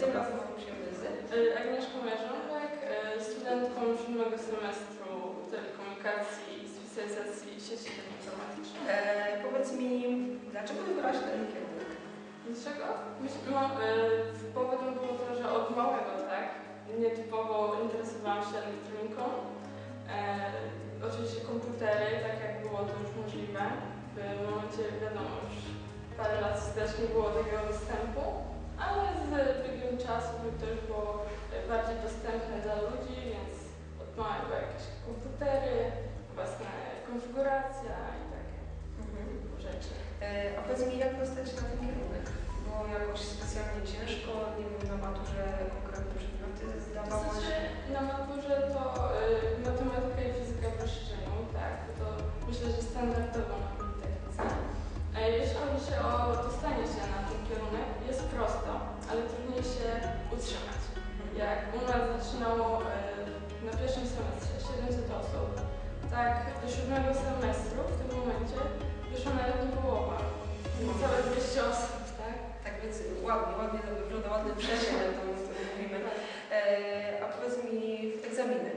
Tym razem musimy z... Y, Agnieszką Jarząbek, y, studentką siódmego semestru telekomunikacji i specjalizacji sieci informatycznej. E, powiedz mi, dlaczego wybrałaś ten kierunek? Dlaczego? Myśl- No, y, powodem było to, że od małego, tak, nietypowo interesowałam się elektroniką. E, oczywiście komputery, tak jak było to już możliwe. W momencie, wiadomo, już parę lat wstecz nie było takiego dostępu, ale z biegiem czasu już było bardziej dostępne dla ludzi, więc od małego jakieś komputery, własna konfiguracja i takie typu rzeczy. E, a powiedz mi, jak dostać się na ten kierunek? Było jakoś specjalnie ciężko, nie wiem, na maturze konkretne przedmioty To zdawałaś? znaczy na maturze to y, ładnie, ładnie to wygląda, ładny przesień na to, którym mówimy. E, a powiedz mi, egzaminy,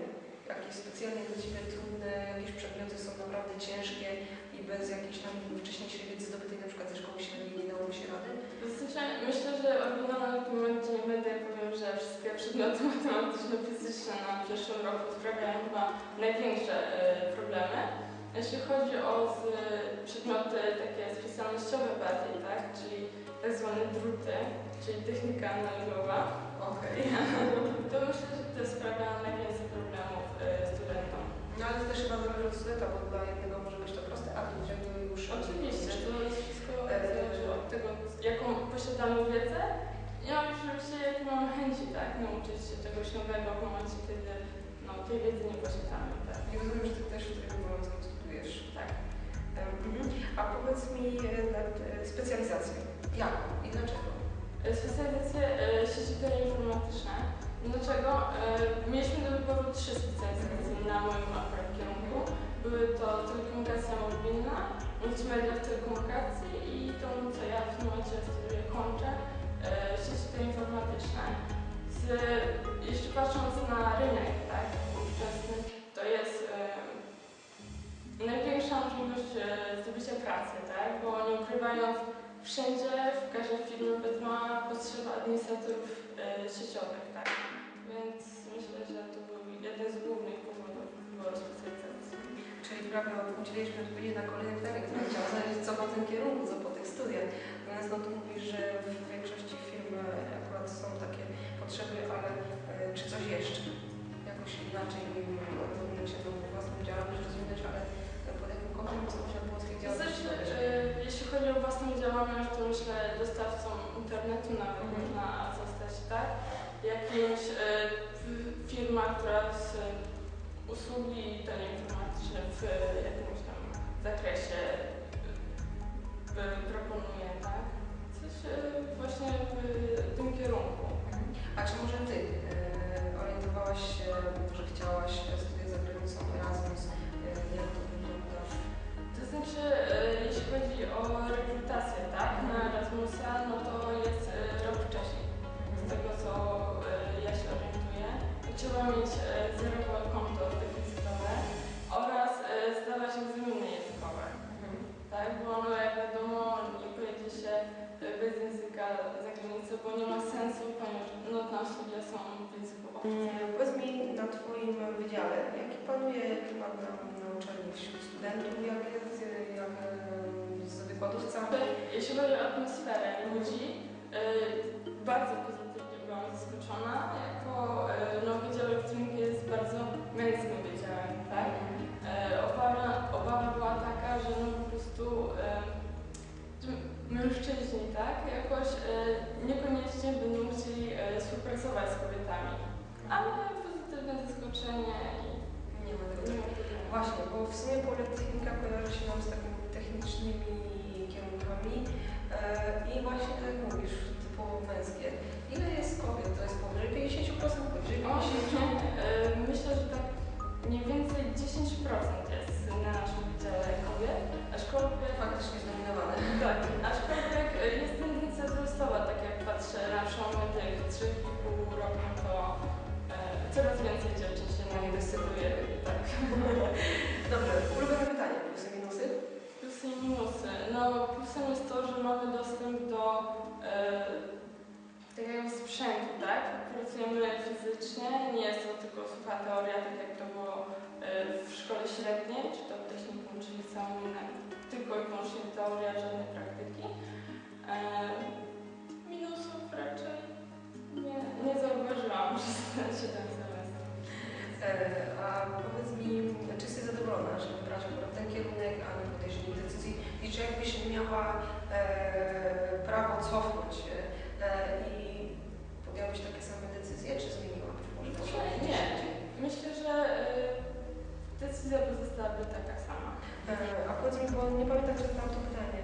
jakieś specjalnie dla Ciebie trudne, jakieś przedmioty są naprawdę ciężkie i bez jakiejś tam wcześniejszej wiedzy zdobytej na przykład ze szkoły średniej nie dałoby się rady? Znaczy, myślę, że oryginalnie w tym momencie nie będę ja powiem, że wszystkie przedmioty matematyczno-fizyczne na pierwszym roku sprawiają chyba największe e, problemy. Jeśli chodzi o z, przedmioty takie specjalnościowe bardziej, tak, czyli tak zwane druty, czyli technika analogowa, Okej. to myślę, że to sprawia najwięcej problemów studentom. No ale to też chyba zależy od studenta, bo dla jednego może być to proste, a dla drugiego już... Oczywiście, to jest wszystko E, zależy od tego, jaką posiadamy wiedzę. Ja już oczywiście jakie mamy chęci, tak, nauczyć się czegoś nowego w momencie, kiedy no, tej wiedzy nie posiadamy, tak. I rozumiem, że Ty też w trybie obowiązku studiujesz. tak. Mhm. A powiedz mi e, nad e, specjalizację. Jaką i dlaczego? E, Specjalizacje sieci teleinformatyczne. Dlaczego? Mieliśmy do wyboru trzy specjalizacje na moim akurat kierunku. Były to telekomunikacja mobilna, multimedia w telekomunikacji i to, co ja w tym momencie studiuję, kończę, sieci teleinformatyczne. Z, jeszcze patrząc na rynek, tak, ówczesny, to jest największa możliwość e, zdobycia pracy, tak, bo nie ukrywając, wszędzie, w każdej firmie ma potrzeba administratorów e, sieciowych, tak, więc myślę, że to był jeden z głównych powodów wyboru specjalizacji. Czyli prawie udzieliliśmy odpowiedzi na kolejne pytanie, które chciałam zadać, co po tym kierunku, co po tych studiach. Natomiast no tu mówisz, że w większości firm e, akurat są takie potrzeby, ale czy coś jeszcze? Jakoś inaczej rozumiem się tą własną działalność rozwinąć, ale e, To działalności znaczy, robić? e, jeśli chodzi o własną działalność, to myślę dostawcą internetu nawet Mhm. można zostać, tak? Jakimś e, firma, która z usługi teleinformatyczne w e, jakimś tam zakresie e, proponuje, tak? Coś e, właśnie w tym kierunku. A czy może Ty O atmosferę ludzi, e, bardzo pozytywnie byłam zaskoczona, jako e, no, Wydział Elektroniki jest bardzo męskim wydziałem, tak? E, obawa, obawa była taka, że no po prostu mężczyźni, tak, jakoś niekoniecznie będą chcieli współpracować z kobietami. Ale pozytywne zaskoczenie i Nie ma tego. Właśnie, bo w sumie Politechnika kojarzy się nam z takimi technicznymi kierunkami E, I właśnie tak mówisz, typowo męskie. Ile jest kobiet? To jest powyżej 50%, powyżej 50%? O, e, myślę, że tak mniej więcej 10% jest na naszym wydziale kobiet, aczkolwiek... Faktycznie zdominowane. Tak, aczkolwiek jest tendencja wzrostowa, tak jak patrzę na przełomie tych 3,5 roku, to e, coraz więcej dziewczyn się na nie decyduje. Tak. Dobrze, ulubiony no, plusem jest to, że mamy dostęp do e, takiego sprzętu, tak? Pracujemy fizycznie, nie jest to tylko sucha teoria, tak jak to było e, miała e, prawo cofnąć e, i podjęłabyś takie same decyzje, czy zmieniłabyś? Może Znaczy, poszłabyś gdzieś nie. indziej? Myślę, że e, decyzja pozostałaby taka sama. A powiedz mi, bo nie pamiętam, czy znam to pytanie.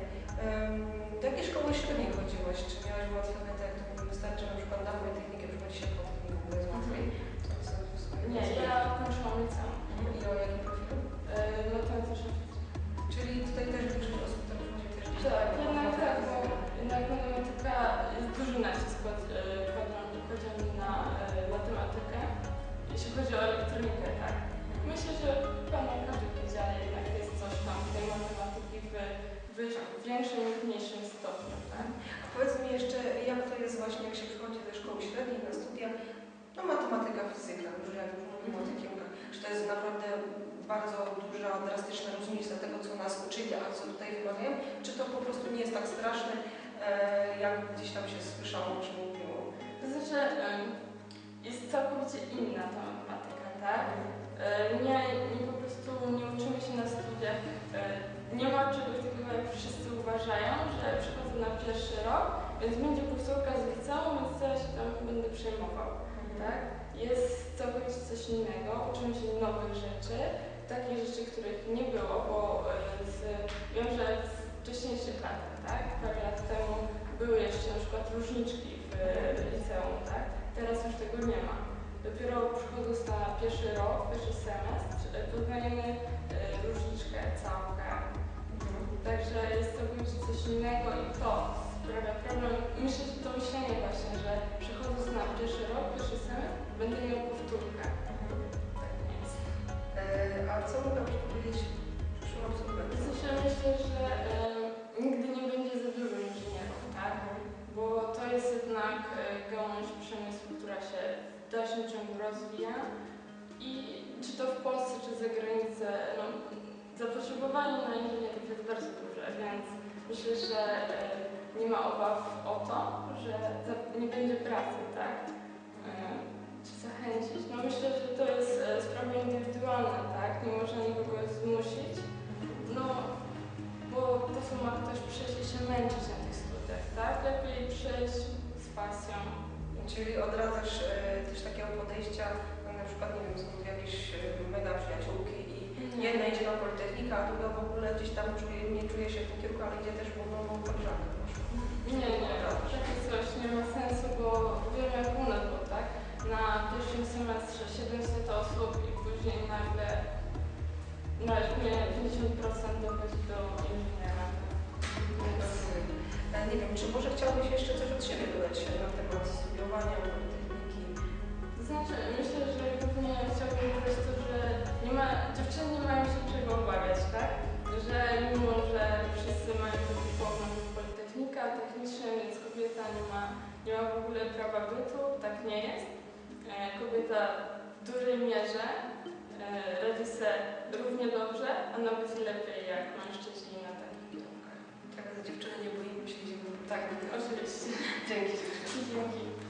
Do jakiej szkoły średniej chodziłaś? Czy miałaś łatwe jak to wystarczy na przykład na Politechnikę, przychodzi się po technikum, bo jest łatwiej? To jest sumie Nie, ja kończyłam liceum. I o jakim przychodzi tego, co nas uczyli, a co tutaj wymagają, czy to po prostu nie jest tak straszne, e, jak gdzieś tam się słyszało, czy mówiło? To znaczy jest całkowicie inna ta matematyka, tak. E, Nie, nie po prostu nie uczymy się na studiach. e, Nie ma czegoś takiego, jak wszyscy uważają, że przychodzę na pierwszy rok, więc będzie powtórka z liceum, więc ja się tam będę przejmował. Tak? Jest całkowicie coś innego, uczymy się nowych rzeczy, takich rzeczy, których nie było, bo e, z, wiem, że w wcześniejszych latach, tak, parę lat temu były jeszcze na przykład różniczki w e, liceum, tak? Teraz już tego nie ma. Dopiero przychodząc na pierwszy rok, pierwszy semestr, e, poznajemy różniczkę, całkę. Także jest całkowicie coś innego i to w dalszym ciągu rozwija i czy to w Polsce, czy za granicę, no, zapotrzebowanie na inżynierów jest bardzo duże, więc myślę, że e, nie ma obaw o to, że nie będzie pracy, tak? E, Czy zachęcić? No myślę, że to jest e, sprawa indywidualna, tak? Nie można nikogo zmusić. No, bo to ma ktoś przejść i się męczyć na tych studiach, tak? Lepiej przejść z pasją. Czyli odradzasz e, też takiego podejścia, no, na przykład, nie wiem, są jakieś e, mega przyjaciółki i jedna idzie na Politechnikę, a druga w ogóle gdzieś tam czuje, nie czuje się w tym kierunku, ale idzie też w ogólną koleżankę poszła. Nie, nie, takie coś nie ma sensu, bo wiem jak u nas było, tak? Na pierwszym semestrze 700 osób i później nagle na nie 50% dochodzi do inżyniera. Nie wiem, czy może chciałbyś jeszcze coś od siebie dodać na temat studiowania Politechniki? To znaczy, myślę, że głównie chciałabym dodać to, że nie ma, dziewczyny nie mają się czego obawiać, tak? Że mimo, że wszyscy mają taki pogląd Politechnika, techniczny, więc kobieta nie ma, nie ma w ogóle prawa bytu, tak nie jest. E, kobieta w dużej mierze e, radzi sobie równie dobrze, a nawet lepiej jak mężczyźni na takich kierunkach. Tak, za dziewczyny nie boimy się, idziemy. Tak, oczywiście. Dzięki. Dzięki.